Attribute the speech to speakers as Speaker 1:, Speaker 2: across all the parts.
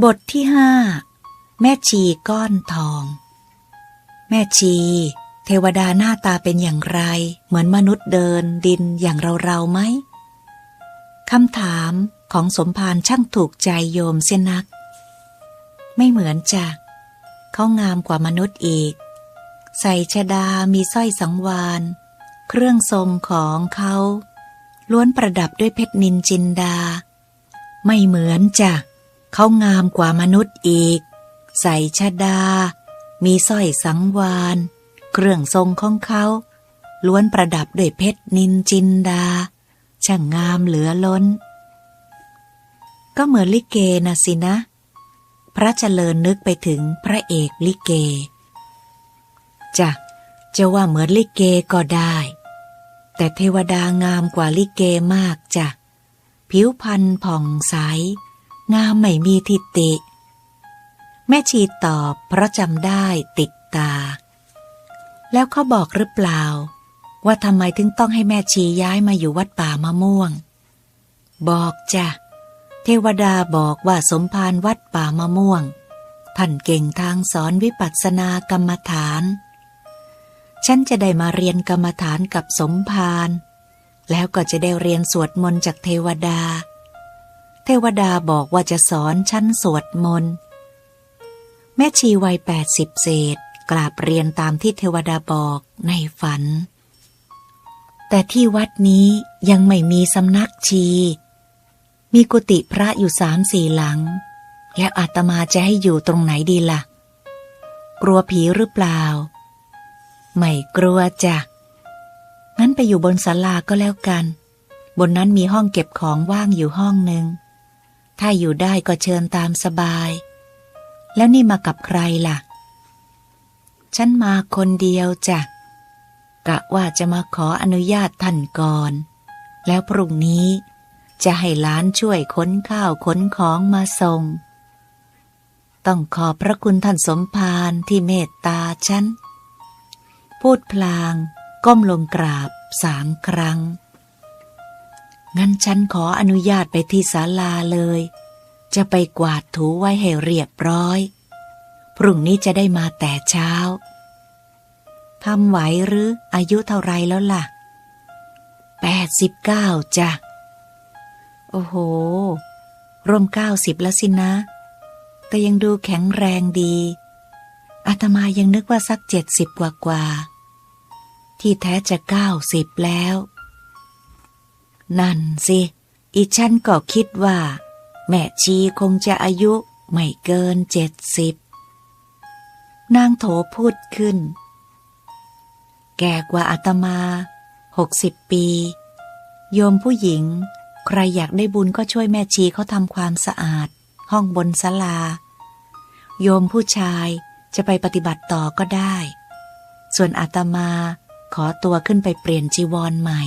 Speaker 1: บทที่ห้าแม่ชีก้อนทอง แม่ชี เทวดาหน้าตาเป็นอย่างไร เหมือนมนุษย์เดินดินอย่างเราเราไหมคำถามของสมภารช่างถูกใจโยมเสียนัก ไม่เหมือนจ้ะเขางามกว่ามนุษย์อีก ใส่ชดามีสร้อยสังวานเครื่องทรงของเขา ล้วนประดับด้วยเพชรนินจินดา ไม่เหมือนจ้ะ เขางามกว่ามนุษย์อีก ใส่ชดา มีสร้อยสังวาน เครื่องทรงของเขา ล้วนประดับด้วยเพชรนินจินดา ช่างงามเหลือล้น ก็เหมือนลิเกนะสินะ พระเจริญนึกไปถึงพระเอกลิเกจะจะว่าเหมือนลิเกก็ได้ แต่เทวดางามกว่าลิเกมากจ้ะผิวพรรณผ่องใส งามไม่มีทิฏฐิ แม่ชีตอบเพราะจำได้ติดตา แล้วเขาบอกหรือเปล่า ว่าทำไมถึงต้องให้แม่ชีย้ายมาอยู่วัดป่ามะม่วง บอกจ้ะ เทวดาบอกว่าสมภารวัดป่ามะม่วง ท่านเก่งทางสอนวิปัสสนากรรมฐาน ฉันจะได้มาเรียนกรรมฐานกับสมภารแล้วก็จะได้เรียนสวดมนต์จากเทวดา เทวดาบอกว่าจะสอนฉันสวดมนต์แม่ชีวัยแปดสิบเศษกราบเรียนตามที่เทวดาบอกในฝัน แต่ที่วัดนี้ยังไม่มีสำนักชี มีกุฏิพระอยู่สามสี่หลัง แล้วอาตมาจะให้อยู่ตรงไหนดีล่ะ กลัวผีหรือเปล่า ไม่กลัวจ้ะ งั้นไปอยู่บนศาลาก็แล้วกัน บนนั้นมีห้องเก็บของว่างอยู่ห้องหนึ่ง ถ้าอยู่ได้ก็เชิญตามสบาย แล้วนี่มากับใครล่ะ ฉันมาคนเดียวจ้ะกะว่าจะมาขออนุญาตท่านก่อน แล้วพรุ่งนี้จะให้หล้านช่วยขนข้าวขนของมาส่ง ต้องขอบพระคุณท่านสมภารที่เมตตาฉัน พูดพลาง ก้มลงกราบสามครั้ง งั้นฉันขออนุญาตไปที่ศาลาเลย จะไปกวาดถูไว้ให้เรียบร้อย พรุ่งนี้จะได้มาแต่เช้าทำไหวหรืออายุเท่าไรแล้วล่ะแปดสิบเก้าจ้ะ โอ้โห ร่วมเก้าสิบแล้วสินะ แต่ยังดูแข็งแรงดี อาตมายังนึกว่าสักเจ็ดสิบกว่ากว่า ที่แท้จะเก้าสิบแล้ว นั่นสิ อีฉันก็คิดว่า แม่ชีคงจะอายุไม่เกินเจ็ดสิบนางโถพูดขึ้น แก่กว่าอาตมาหกสิบปี โยมผู้หญิง ใครอยากได้บุญก็ช่วยแม่ชีเขาทำความสะอาด ห้องบนศาลา โยมผู้ชายจะไปปฏิบัติต่อก็ได้ ส่วนอาตมาขอตัวขึ้นไปเปลี่ยนจีวรใหม่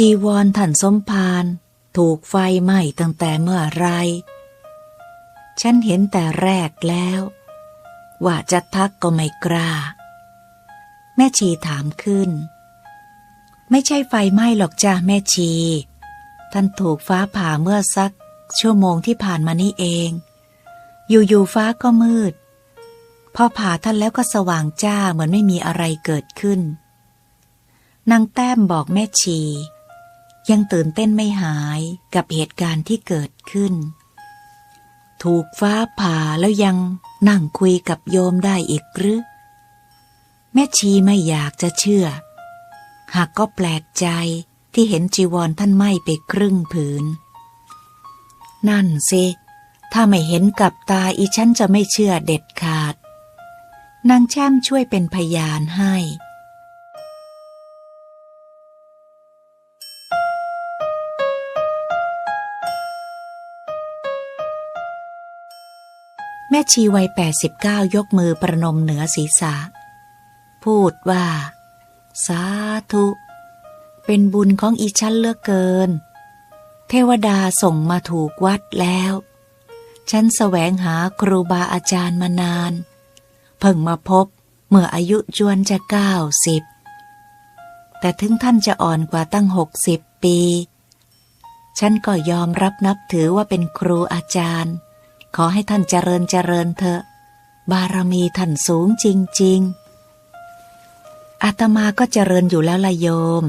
Speaker 1: จีวรท่านสมภารถูกไฟไหม้ตั้งแต่เมื่อไร ฉันเห็นแต่แรกแล้ว ว่าจะทักก็ไม่กล้า แม่ชีถามขึ้น ไม่ใช่ไฟไหม้หรอกจ้าแม่ชี ท่านถูกฟ้าผ่าเมื่อสัก ชั่วโมงที่ผ่านมานี้เอง อยู่ๆฟ้าก็มืด พอผ่าท่านแล้วก็สว่างจ้าเหมือนไม่มีอะไรเกิดขึ้นนางแต้มบอกแม่ชี ยังตื่นเต้นไม่หายกับเหตุการณ์ที่เกิดขึ้น ถูกฟ้าผ่าแล้วยังนั่งคุยกับโยมได้อีกหรือ แม่ชีไม่อยากจะเชื่อ หากก็แปลกใจที่เห็นจีวรท่านไหม้ไปครึ่งผืน นั่นสิ ถ้าไม่เห็นกับตาอีฉันจะไม่เชื่อเด็ดขาด นางแช่มช่วยเป็นพยานให้ ม่ชีวัยแปดสิบเก้ายกมือประนมเหนือศีรษะ พูดว่า สาธุ เป็นบุญของอีฉันเลือกเกิน เทวดาส่งมาถูกวัดแล้ว ฉันแสวงหาครูบาอาจารย์มานาน เพิ่งมาพบเมื่ออายุจวนจะเก้าสิบ แต่ถึงท่านจะอ่อนกว่าตั้งหกสิบปี ฉันก็ยอมรับนับถือว่าเป็นครูอาจารย์ ขอให้ท่านเจริญเจริญเถอะ บารมีท่านสูงจริง ๆอาตมาก็เจริญอยู่แล้วละโยม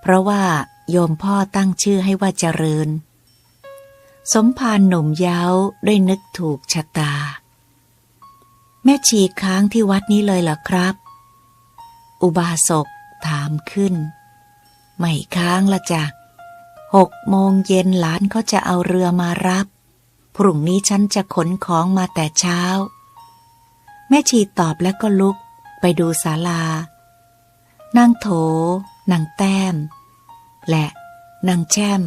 Speaker 1: เพราะว่าโยมพ่อตั้งชื่อให้ว่าเจริญ สมภารหนุ่มเย้าด้วยนึกถูกชะตา แม่ชีค้างที่วัดนี้เลยเหรอครับ อุบาสกถามขึ้น ไม่ค้างละจ้ะหกโมงเย็นหลานเขาจะเอาเรือมารับ พรุ่งนี้ฉันจะขนของมาแต่เช้า แม่ชีตอบแล้วก็ลุกไปดูศาลานางโถนางแต้ม และนางแช่ม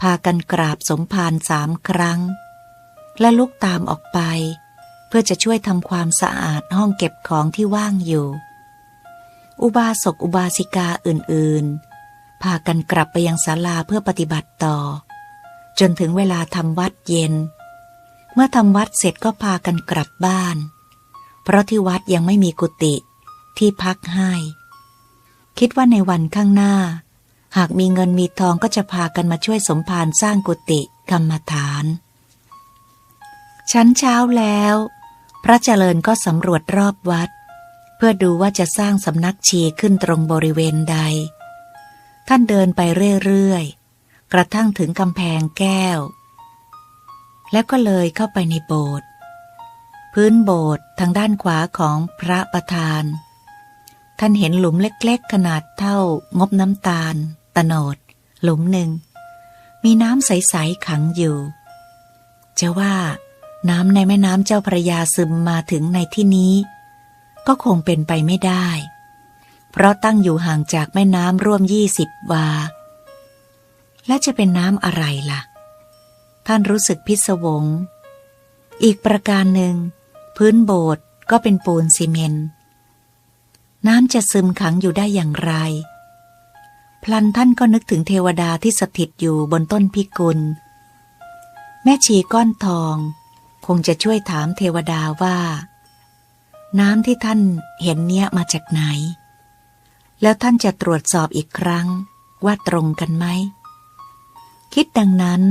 Speaker 1: พากันกราบสมภารสามครั้ง และลุกตามออกไป เพื่อจะช่วยทำความสะอาดห้องเก็บของที่ว่างอยู่ อุบาสกอุบาสิกาอื่นๆ พากันกลับไปยังศาลาเพื่อปฏิบัติต่อ จนถึงเวลาทำวัดเย็น เมื่อทำวัดเสร็จก็พากันกลับบ้าน เพราะที่วัดยังไม่มีกุฏิที่พักให้ คิดว่าในวันข้างหน้า หากมีเงินมีทองก็จะพากันมาช่วยสมภารสร้างกุฏิกรรมฐาน ชั้นเช้าแล้ว พระเจริญก็สำรวจรอบวัด เพื่อดูว่าจะสร้างสำนักชีขึ้นตรงบริเวณใด ท่านเดินไปเรื่อยๆ กระทั่งถึงกำแพงแก้ว แล้วก็เลยเข้าไปในโบสถ์พื้นโบสถ์ทางด้านขวาของพระประธาน ท่านเห็นหลุมเล็กๆ ขนาดเท่างบน้ำตาล ตโนด หลุมหนึ่ง มีน้ำใส ๆ ขังอยู่ จะว่าน้ำในแม่น้ำเจ้าพระยาซึมมาถึงในที่นี้ ก็คงเป็นไปไม่ได้ เพราะตั้งอยู่ห่างจากแม่น้ำร่วมยี่สิบวา และจะเป็นน้ำอะไรล่ะ ท่านรู้สึกพิศวง อีกประการหนึ่ง พื้นโบสถ์ก็เป็นปูนซีเมนต์น้ำจะซึมขังอยู่ได้อย่างไร พลันท่านก็นึกถึงเทวดาที่สถิตอยู่บนต้นพิกุล แม่ชีก้อนทอง คงจะช่วยถามเทวดาว่า น้ำที่ท่านเห็นเนี้ยมาจากไหน แล้วท่านจะตรวจสอบอีกครั้งว่าตรงกันไหม คิดดังนั้น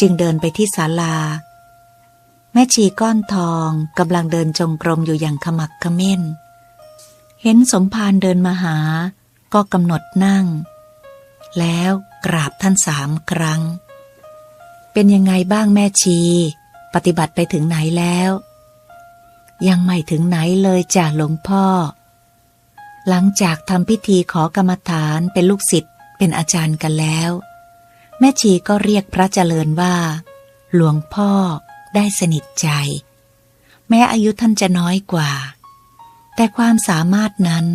Speaker 1: จึงเดินไปที่ศาลา แม่ชีก้อนทองกำลังเดินจงกรมอยู่อย่างขมักเขม้น เห็นสมภารเดินมาหา ก็กำหนดนั่ง แล้วกราบท่านสามครั้ง เป็นยังไงบ้างแม่ชี ปฏิบัติไปถึงไหนแล้ว ยังไม่ถึงไหนเลยจ้ะหลวงพ่อ หลังจากทำพิธีขอกรรมฐานเป็นลูกศิษย์เป็นอาจารย์กันแล้ว ม่ชีก็เรียกพระเจริญว่า หลวงพ่อได้สนิทใจ แม้อายุท่านจะน้อยกว่า แต่ความสามารถนั้น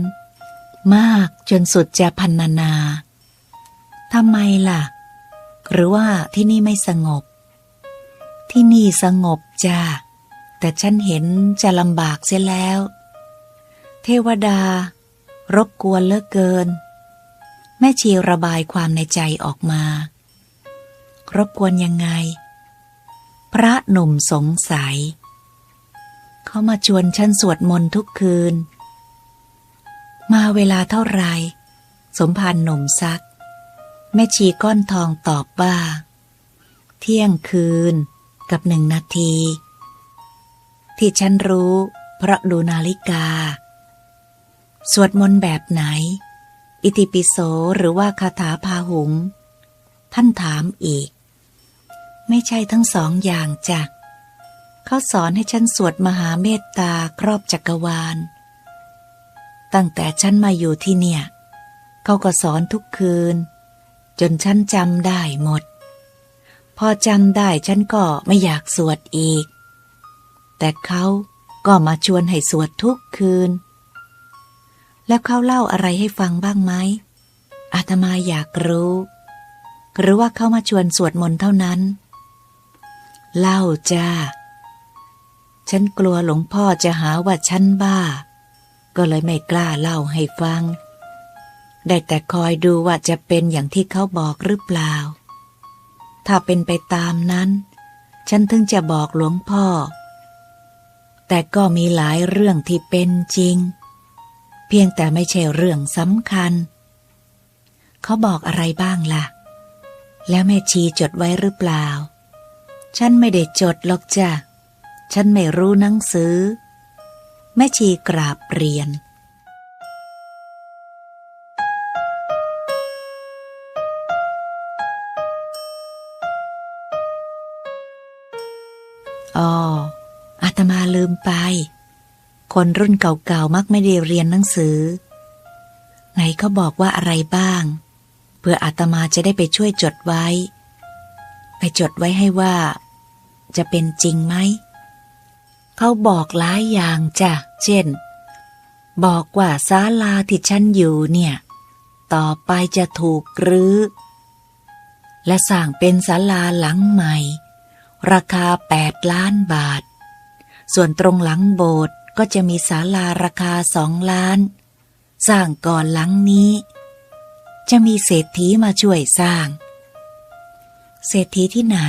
Speaker 1: มากจนสุดจะพันนานาทำไมล่ะ หรือว่าที่นี่ไม่สงบ ที่นี่สงบจ้าแต่ฉันเห็นจะลำบากเสียแล้ว เทวดา รบกวนเลิกเกิน แม่ชีระบายความในใจออกมา รบกวนยังไง พระหนุ่มสงสัย เขามาชวนฉันสวดมนต์ทุกคืน มาเวลาเท่าไร สมภารหนุ่มซัก แม่ชีก้อนทองตอบว่า เที่ยงคืนกับหนึ่งนาที ที่ฉันรู้เพราะดูนาฬิกา สวดมนต์แบบไหน อิติปิโสหรือว่าคาถาพาหุง ท่านถามอีก ไม่ใช่ทั้งสองอย่างจ้ะเขาสอนให้ฉันสวดมหาเมตตาครอบจักรวาล ตั้งแต่ฉันมาอยู่ที่เนี่ย เขาก็สอนทุกคืน จนฉันจำได้หมด พอจำได้ฉันก็ไม่อยากสวดอีก แต่เขาก็มาชวนให้สวดทุกคืน แล้วเขาเล่าอะไรให้ฟังบ้างไหมอาตมาอยากรู้ หรือว่าเขามาชวนสวดมนต์เท่านั้น เล่าจ้า ฉันกลัวหลวงพ่อจะหาว่าฉันบ้า ก็เลยไม่กล้าเล่าให้ฟัง ได้แต่คอยดูว่าจะเป็นอย่างที่เขาบอกหรือเปล่า ถ้าเป็นไปตามนั้น ฉันถึงจะบอกหลวงพ่อ แต่ก็มีหลายเรื่องที่เป็นจริง เพียงแต่ไม่ใช่เรื่องสำคัญ เขาบอกอะไรบ้างล่ะ แล้วแม่ชีจดไว้หรือเปล่า ฉันไม่ได้จดหรอกจ้ะ ฉันไม่รู้หนังสือ แม่ชีกราบเรียน อ๋อ อาตมาลืมไป คนรุ่นเก่าๆ มักไม่ได้เรียนหนังสือ ไหนเขาบอกว่าอะไรบ้าง เพื่ออาตมาจะได้ไปช่วยจดไว้ ไปจดไว้ให้ว่า จะเป็นจริงไหม เขาบอกหลายอย่างจ้ะ เช่น บอกว่าศาลาที่ฉันอยู่เนี่ย ต่อไปจะถูกรื้อ และสร้างเป็นศาลาหลังใหม่ ราคาแปดล้านบาท ส่วนตรงหลังโบสถ์ก็จะมีศาลาราคาสองล้าน สร้างก่อนหลังนี้ จะมีเศรษฐีมาช่วยสร้าง เศรษฐีที่ไหน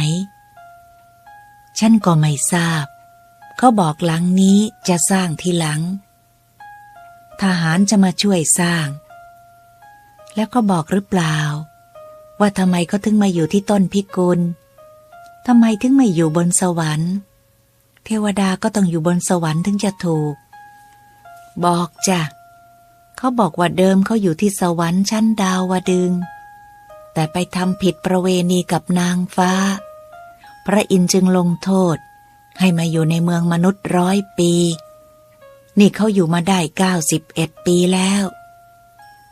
Speaker 1: ฉันก็ไม่ทราบ เขาบอกหลังนี้จะสร้างทีหลัง ทหารจะมาช่วยสร้าง แล้วก็บอกหรือเปล่า ว่าทำไมเขาถึงมาอยู่ที่ต้นพิกุลทำไมถึงไม่อยู่บนสวรรค์ เทวดาก็ต้องอยู่บนสวรรค์ถึงจะถูก บอกจ้ะเขาบอกว่าเดิมเขาอยู่ที่สวรรค์ชั้นดาวดึง แต่ไปทำผิดประเวณีกับนางฟ้า พระอินทร์จึงลงโทษ ให้มาอยู่ในเมืองมนุษย์ร้อยปี นี่เขาอยู่มาได้เก้าสิบเอ็ดปีแล้ว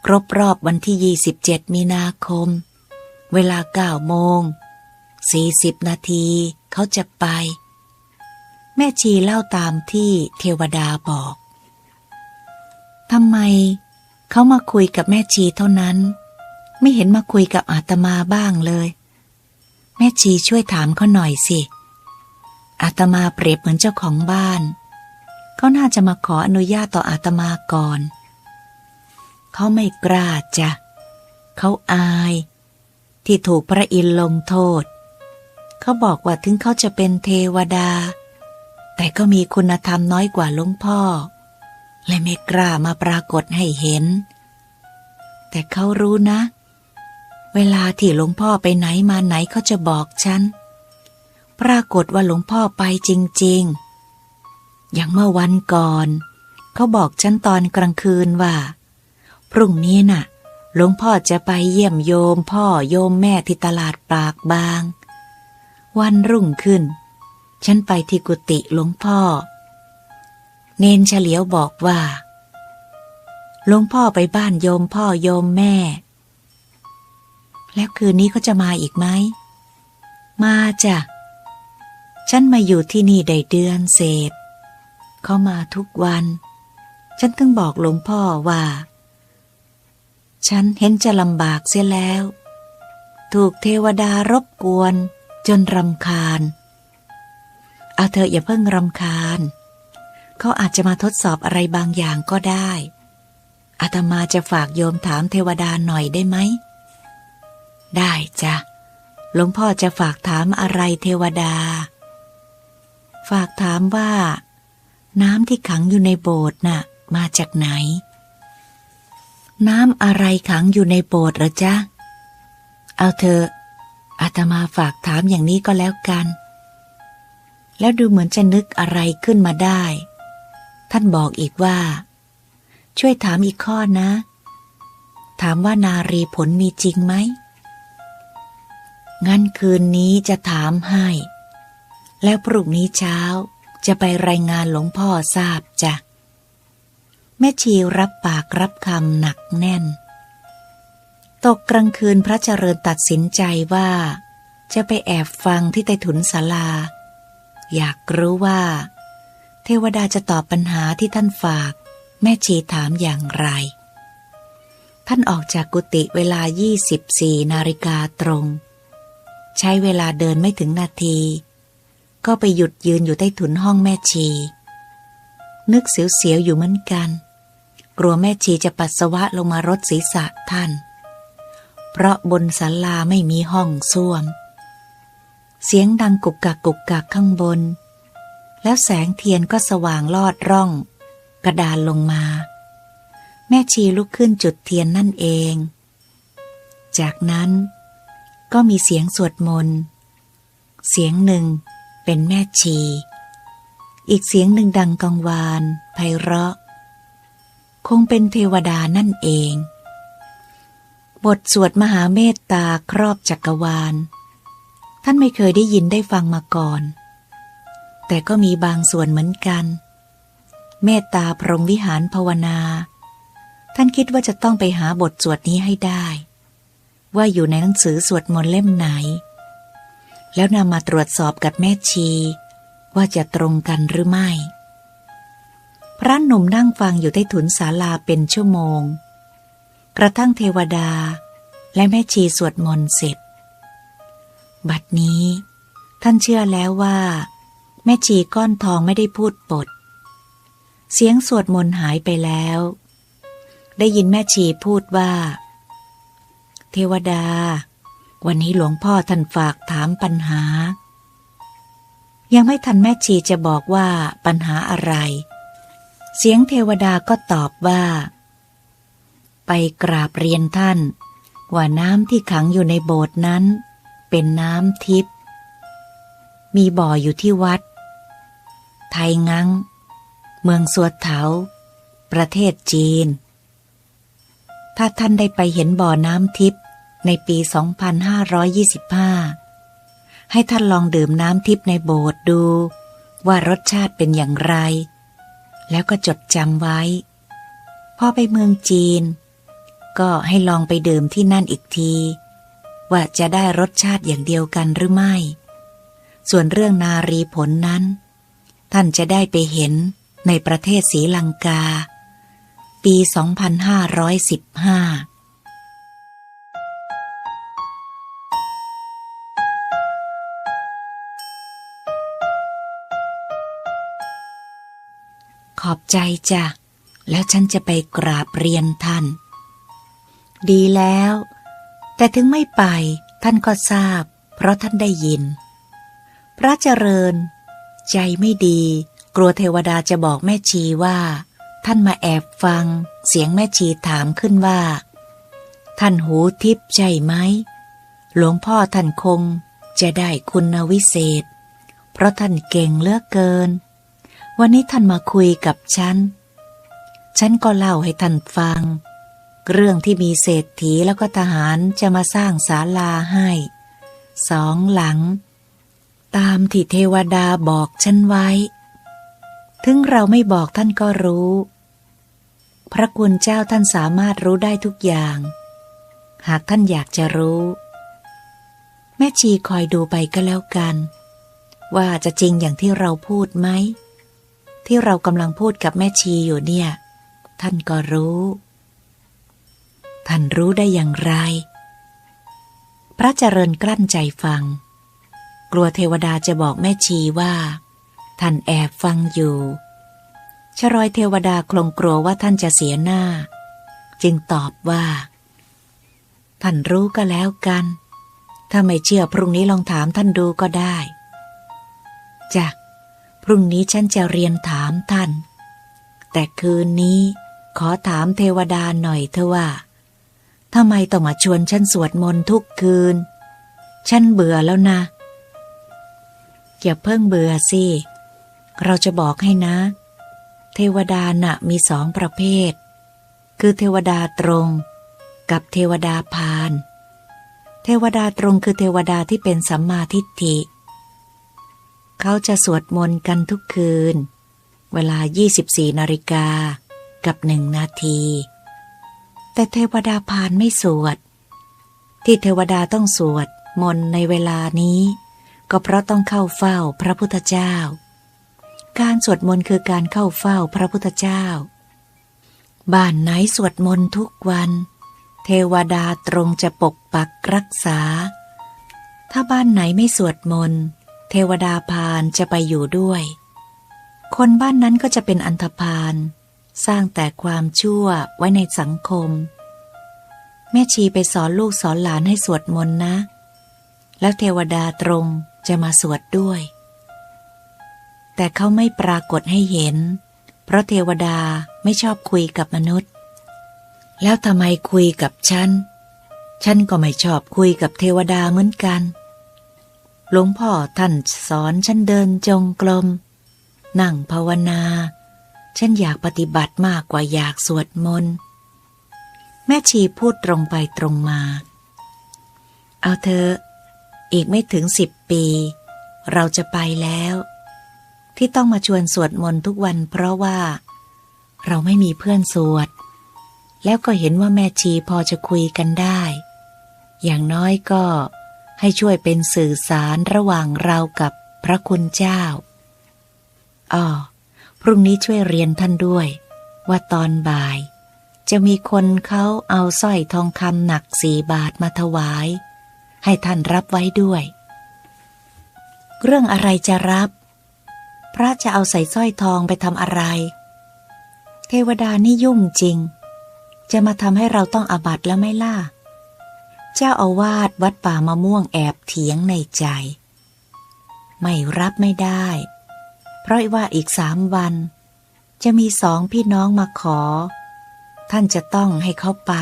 Speaker 1: ครบรอบวันที่ยี่สิบเจ็ดมีนาคม เวลาเก้าโมงสี่สิบนาทีเขาจะไป แม่ชีเล่าตามที่เทวดาบอกทำไมเขามาคุยกับแม่ชีเท่านั้น ไม่เห็นมาคุยกับอาตมาบ้างเลย แม่ชีช่วยถามเขาหน่อยสิ อาตมาเปรียบเหมือนเจ้าของบ้าน เขาน่าจะมาขออนุญาตต่ออาตมาก่อน เขาไม่กล้าจ้ะเขาอาย ที่ถูกพระอินทร์ลงโทษ เขาบอกว่าถึงเขาจะเป็นเทวดา แต่ก็มีคุณธรรมน้อยกว่าหลวงพ่อ และไม่กล้ามาปรากฏให้เห็น แต่เขารู้นะเเวลาที่หลวงพ่อไปไหนมาไหนเขาจะบอกฉัน ปรากฏว่าหลวงพ่อไปจริง ๆ อย่างเมื่อวันก่อน เขาบอกฉันตอนกลางคืนว่า พรุ่งนี้น่ะ หลวงพ่อจะไปเยี่ยมโยมพ่อโยมแม่ที่ตลาดปากบาง วันรุ่งขึ้น ฉันไปที่กุฏิหลวงพ่อ เนนเฉลียวบอกว่า หลวงพ่อไปบ้านโยมพ่อโยมแม่ แล้วคืนนี้เขาจะมาอีกไหม มาจ้ะ ฉันมาอยู่ที่นี่ได้เดือนเศษ เขามาทุกวัน ฉันถึงบอกหลวงพ่อว่า ฉันเห็นจะลำบากเสียแล้ว ถูกเทวดารบกวนจนรำคาญ เอาเธออย่าเพิ่งรำคาญ เขาอาจจะมาทดสอบอะไรบางอย่างก็ได้อาตมาจะฝากโยมถามเทวดาหน่อยได้ไหม ได้จ้ะ หลวงพ่อจะฝากถามอะไรเทวดา ฝากถามว่า น้ำที่ขังอยู่ในโบสถ์น่ะ มาจากไหน น้ำอะไรขังอยู่ในโบสถ์หรอจ๊ะ เอาเถอะอาตมาฝากถามอย่างนี้ก็แล้วกัน แล้วดูเหมือนจะนึกอะไรขึ้นมาได้ ท่านบอกอีกว่า ช่วยถามอีกข้อนะ ถามว่านารีผลมีจริงไหม งั้นคืนนี้จะถามให้ แล้วพรุ่งนี้เช้าจะไปรายงานหลวงพ่อทราบจ้ะ แม่ชีรับปากรับคำหนักแน่น ตกกลางคืนพระเจริญตัดสินใจว่า จะไปแอบฟังที่ใต้ถุนศาลา อยากรู้ว่า เทวดาจะตอบปัญหาที่ท่านฝาก แม่ชีถามอย่างไร ท่านออกจากกุฏิเวลา 24 นาฬิกาตรง ใช้เวลาเดินไม่ถึงนาที ก็ไปหยุดยืนอยู่ใต้ถุนห้องแม่ชี นึกเสียวๆอยู่เหมือนกัน กลัวแม่ชีจะปัสสาวะลงมารดศีรษะท่าน เพราะบนศาลาไม่มีห้องส้วม เสียงดังกุกกักกุกกักข้างบน แล้วแสงเทียนก็สว่างลอดร่อง กระดานลงมา แม่ชีลุกขึ้นจุดเทียนนั่นเอง จากนั้น ก็มีเสียงสวดมนต์ เสียงหนึ่งเป็นแม่ชี อีกเสียงหนึ่งดังกังวานไพเราะ คงเป็นเทวดานั่นเอง บทสวดมหาเมตตาครอบจักรวาล ท่านไม่เคยได้ยินได้ฟังมาก่อน แต่ก็มีบางส่วนเหมือนกัน เมตตาพรหมวิหารภาวนา ท่านคิดว่าจะต้องไปหาบทสวดนี้ให้ได้ ว่าอยู่ในหนังสือสวดมนต์เล่มไหน แล้วนำมาตรวจสอบกับแม่ชี ว่าจะตรงกันหรือไม่ พระหนุ่มนั่งฟังอยู่ใต้ถุนศาลาเป็นชั่วโมง กระทั่งเทวดา และแม่ชีสวดมนต์เสร็จ บัดนี้ ท่านเชื่อแล้วว่า แม่ชีก้อนทองไม่ได้พูดปด เสียงสวดมนต์หายไปแล้ว ได้ยินแม่ชีพูดว่า ทวดา วันนี้หลวงพ่อท่านฝากถามปัญหา ยังไม่ทันแม่ชีจะบอกว่าปัญหาอะไร เสียงเทวดาก็ตอบว่า ไปกราบเรียนท่าน ว่าน้ำที่ขังอยู่ในโบสถ์นั้น เป็นน้ำทิพย์มีบ่ออยู่ที่วัด ไทยงังเมืองสวดเถา ประเทศจีนถ้าท่านได้ไปเห็นบ่อน้ำทิพย์ ในปี 2525 ให้ท่านลองดื่มน้ำทิพย์ในโบสถ์ดู ว่ารสชาติเป็นอย่างไร แล้วก็จดจำไว้ พอไปเมืองจีน ก็ให้ลองไปดื่มที่นั่นอีกที ว่าจะได้รสชาติอย่างเดียวกันหรือไม่ ส่วนเรื่องนารีผลนั้น ท่านจะได้ไปเห็นในประเทศศรีลังกา ปี 2515 อบใจจ้ะ แล้วฉันจะไปกราบเรียนท่าน ดีแล้ว แต่ถึงไม่ไปท่านก็ทราบ เพราะท่านได้ยิน พระเจริญ ใจไม่ดี กลัวเทวดาจะบอกแม่ชีว่า ท่านมาแอบฟัง เสียงแม่ชีถามขึ้นว่า ท่านหูทิพย์ใช่ไหม หลวงพ่อท่านคงจะได้คุณวิเศษ เพราะท่านเก่งเลือกเกิน วันนี้ท่านมาคุยกับฉัน ฉันก็เล่าให้ท่านฟัง เรื่องที่มีเศรษฐีแล้วก็ทหารจะมาสร้างศาลาให้ สองหลัง ตามที่เทวดาบอกฉันไว้ ถึงเราไม่บอกท่านก็รู้ พระคุณเจ้าท่านสามารถรู้ได้ทุกอย่าง หากท่านอยากจะรู้ แม่ชีคอยดูไปก็แล้วกัน ว่าจะจริงอย่างที่เราพูดไหม ที่เรากำลังพูดกับแม่ชีอยู่เนี่ย ท่านก็รู้ ท่านรู้ได้อย่างไร พระเจริญกลั้นใจฟัง กลัวเทวดาจะบอกแม่ชีว่า ท่านแอบฟังอยู่ชรอยเทวดาคลงกลัวว่าท่านจะเสียหน้า จึงตอบว่า ท่านรู้ก็แล้วกัน ถ้าไม่เชื่อพรุ่งนี้ลองถามท่านดูก็ได้จ้ะ รุ่งนี้ฉันจะเรียนถามท่าน แต่คืนนี้ขอถามเทวดาหน่อยเถอะว่าทำไมต้องมาชวนฉันสวดมนต์ทุกคืน ฉันเบื่อแล้วนะ อย่าเพิ่งเบื่อสิ เราจะบอกให้นะ เทวดาน่ะมีสองประเภท คือเทวดาตรง กับเทวดาพาน เทวดาตรงคือเทวดาที่เป็นสัมมาทิฏฐิเเขาจะสวดมนต์กันทุกคืน เวลา 24นาฬิกากับหนึ่งนาที แต่เทวดาพานไม่สวด ที่เทวดาต้องสวดมนต์ในเวลานี้ ก็เพราะต้องเข้าเฝ้าพระพุทธเจ้า การสวดมนต์คือการเข้าเฝ้าพระพุทธเจ้า บ้านไหนสวดมนต์ทุกวัน เทวดาตรงจะปกปักรักษา ถ้าบ้านไหนไม่สวดมนต์ เทวดาพานจะไปอยู่ด้วย คนบ้านนั้นก็จะเป็นอันธพาลสร้างแต่ความชั่วไว้ในสังคม แม่ชีไปสอนลูกสอนหลานให้สวดมนต์นะ แล้วเทวดาตรงจะมาสวดด้วย แต่เขาไม่ปรากฏให้เห็น เพราะเทวดาไม่ชอบคุยกับมนุษย์ แล้วทำไมคุยกับฉัน ฉันก็ไม่ชอบคุยกับเทวดาเหมือนกัน หลวงพ่อท่านสอนฉันเดินจงกรม นั่งภาวนา ฉันอยากปฏิบัติมากกว่าอยากสวดมนต์ แม่ชีพูดตรงไปตรงมา เอาเธอ อีกไม่ถึงสิบปี เราจะไปแล้ว ที่ต้องมาชวนสวดมนต์ทุกวันเพราะว่า เราไม่มีเพื่อนสวด แล้วก็เห็นว่าแม่ชีพอจะคุยกันได้ อย่างน้อยก็ ให้ช่วยเป็นสื่อสารระหว่างเรากับพระคุณเจ้าอ๋อพรุ่งนี้ช่วยเรียนท่านด้วย ว่าตอนบ่าย จะมีคนเขาเอาสร้อยทองคำหนักสี่บาทมาถวาย ให้ท่านรับไว้ด้วย เรื่องอะไรจะรับ พระจะเอาใส่สร้อยทองไปทำอะไร เทวดานี่ยุ่งจริง จะมาทำให้เราต้องอาบัตแล้วไม่ล่ะ เจ้าอาวาสวัดป่ามะม่วงแอบเถียงในใจ ไม่รับไม่ได้ เพราะว่าอีกสามวัน จะมีสองพี่น้องมาขอ ท่านจะต้องให้เขาไป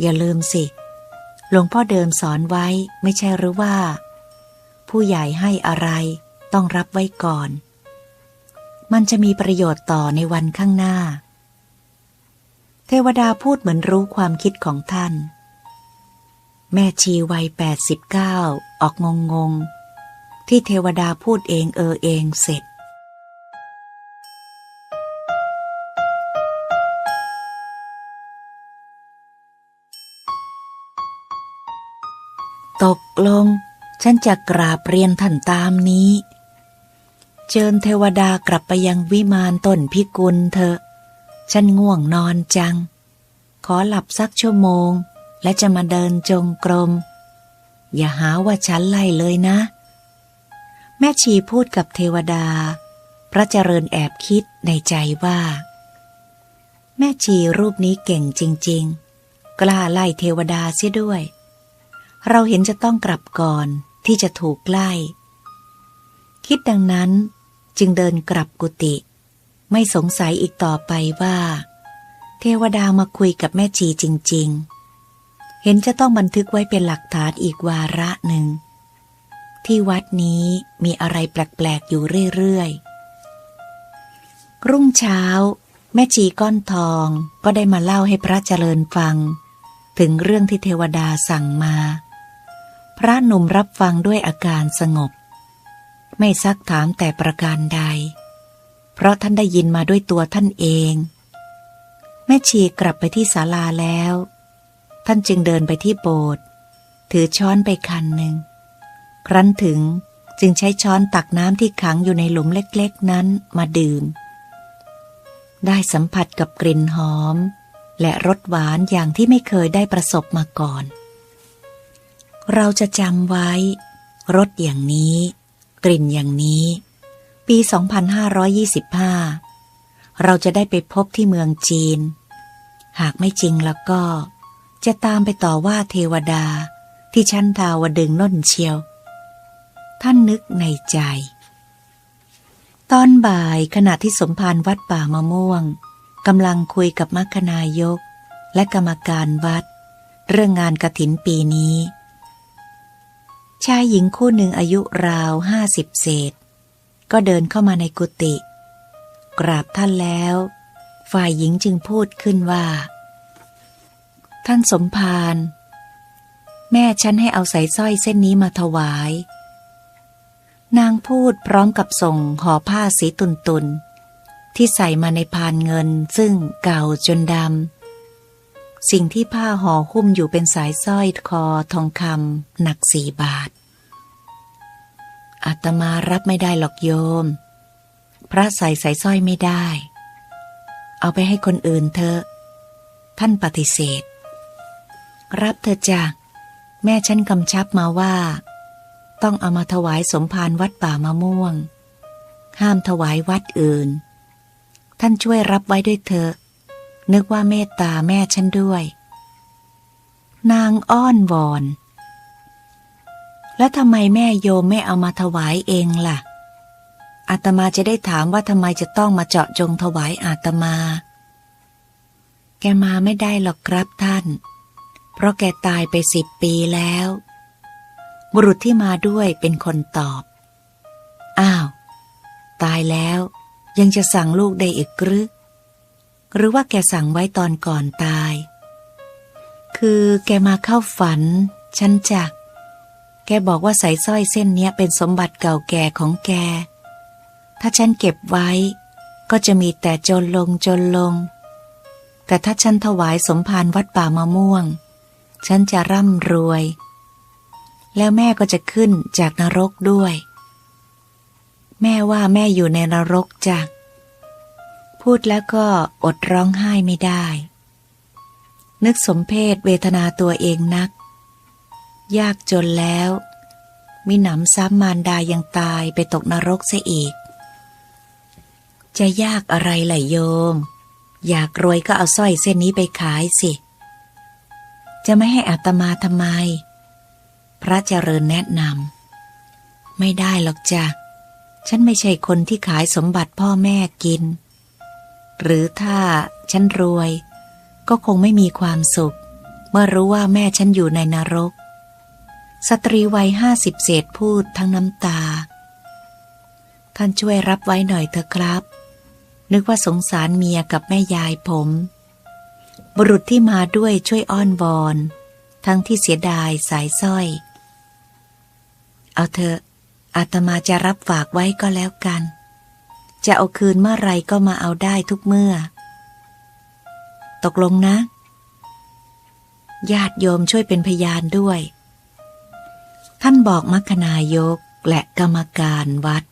Speaker 1: อย่าลืมสิ หลวงพ่อเดิมสอนไว้ไม่ใช่หรือว่า ผู้ใหญ่ให้อะไรต้องรับไว้ก่อน มันจะมีประโยชน์ต่อในวันข้างหน้า เทวดาพูดเหมือนรู้ความคิดของท่าน แม่ชีวัยแปดสิบเก้าออกงงงๆที่เทวดาพูดเองเออเองเสร็จ ตกลง ฉันจะกราบเรียนท่านตามนี้ เชิญเทวดากลับไปยังวิมานต้นพิกุลเถอะ ฉันง่วงนอนจัง ขอหลับสักชั่วโมง และจะมาเดินจงกรม อย่าหาว่าฉันไล่เลยนะ แม่ชีพูดกับเทวดา พระเจริญแอบคิดในใจว่า แม่ชีรูปนี้เก่งจริง ๆ กล้าไล่เทวดาเสียด้วย เราเห็นจะต้องกลับก่อนที่จะถูกไล่ คิดดังนั้นจึงเดินกลับกุฏิไม่สงสัยอีกต่อไปว่า เทวดามาคุยกับแม่ชีจริง ๆ เห็นจะต้องบันทึกไว้เป็นหลักฐานอีกวาระหนึ่ง ที่วัดนี้มีอะไรแปลก ๆ อยู่เรื่อย ๆ รุ่งเช้า แม่ชีก้อนทองก็ได้มาเล่าให้พระเจริญฟัง ถึงเรื่องที่เทวดาสั่งมา พระหนุ่มรับฟังด้วยอาการสงบ ไม่ซักถามแต่ประการใด เพราะท่านได้ยินมาด้วยตัวท่านเอง แม่ชีกลับไปที่ศาลาแล้ว ท่านจึงเดินไปที่โบสถ์ถือช้อนไปคันหนึ่ง ครั้นถึงจึงใช้ช้อนตักน้ำที่ขังอยู่ในหลุมเล็กๆนั้นมาดื่ม ได้สัมผัสกับกลิ่นหอม และรสหวานอย่างที่ไม่เคยได้ประสบมาก่อน เราจะจำไว้รสอย่างนี้ กลิ่นอย่างนี้ ปี 2525 เราจะได้ไปพบที่เมืองจีน หากไม่จริงแล้วก็ จะตามไปต่อว่าเทวดาที่ชั้นดาวดึงน่นเชียว ท่านนึกในใจ ตอนบ่ายขณะที่สมภารวัดป่ามะม่วงกำลังคุยกับมัคคนายก และกรรมการวัด เรื่องงานกระถินปีนี้ ชายหญิงคู่หนึ่งอายุราวห้าสิบเศษ ก็เดินเข้ามาในกุฏิกราบท่านแล้ว ฝ่ายหญิงจึงพูดขึ้นว่า ท่านสมภาร แม่ฉันให้เอาสายสร้อยเส้นนี้มาถวาย นางพูดพร้อมกับส่งห่อผ้าสีตุนตุนที่ใส่มาในพานเงินซึ่งเก่าจนดำ สิ่งที่ผ้าห่อหุ้มอยู่เป็นสายสร้อยคอทองคำหนักสี่บาท อาตมารับไม่ได้หรอกโยม พระใส่สายสร้อยไม่ได้ เอาไปให้คนอื่นเถอะ ท่านปฏิเสธ รับเถอะจ้ะแม่ฉันกำชับมาว่า ต้องเอามาถวายสมภารวัดป่ามะม่วง ห้ามถวายวัดอื่น ท่านช่วยรับไว้ด้วยเถอะนึกว่าเมตตาแม่ฉันด้วย นางอ้อนวอน แล้วทำไมแม่โยมไม่เอามาถวายเองล่ะอาตมาจะได้ถามว่าทำไมจะต้องมาเจาะจงถวายอาตมา แกมาไม่ได้หรอกครับท่าน เพราะแกตายไปสิบปีแล้ว บุรุษที่มาด้วยเป็นคนตอบ อ้าว ตายแล้ว ยังจะสั่งลูกได้อีกหรือหรือว่าแกสั่งไว้ตอนก่อนตาย คือแกมาเข้าฝัน ฉันจัก แกบอกว่าสายสร้อยเส้นเนี้ยเป็นสมบัติเก่าแก่ของแก ถ้าฉันเก็บไว้ ก็จะมีแต่จนลงจนลง แต่ถ้าฉันถวายสมภารวัดป่ามะม่วง ฉันจะร่ำรวย แล้วแม่ก็จะขึ้นจากนรกด้วย แม่ว่าแม่อยู่ในนรกจ้ะพูดแล้วก็อดร้องไห้ไม่ได้ นึกสมเพศเวทนาตัวเองนัก ยากจนแล้ว มิหนำซ้ำมารดายังตายไปตกนรกเสียอีก จะยากอะไรล่ะโยม อยากรวยก็เอาสร้อยเส้นนี้ไปขายสิ จะไม่ให้อาตมาทำไม พระเจริญแนะนำไม่ได้หรอกจ้ะ ฉันไม่ใช่คนที่ขายสมบัติพ่อแม่กิน หรือถ้าฉันรวย ก็คงไม่มีความสุข เมื่อรู้ว่าแม่ฉันอยู่ในนรก สตรีวัยห้าสิบเศษพูดทั้งน้ำตา ท่านช่วยรับไว้หน่อยเถอะครับ นึกว่าสงสารเมียกับแม่ยายผม บุรุษที่มาด้วยช่วยอ้อนวอน ทั้งที่เสียดายสายสร้อย เอาเถอะอาตมาจะรับฝากไว้ก็แล้วกัน จะเอาคืนเมื่อไรก็มาเอาได้ทุกเมื่อ ตกลงนะ ญาติโยมช่วยเป็นพยานด้วย ท่านบอกมัคคณายกและกรรมการวัด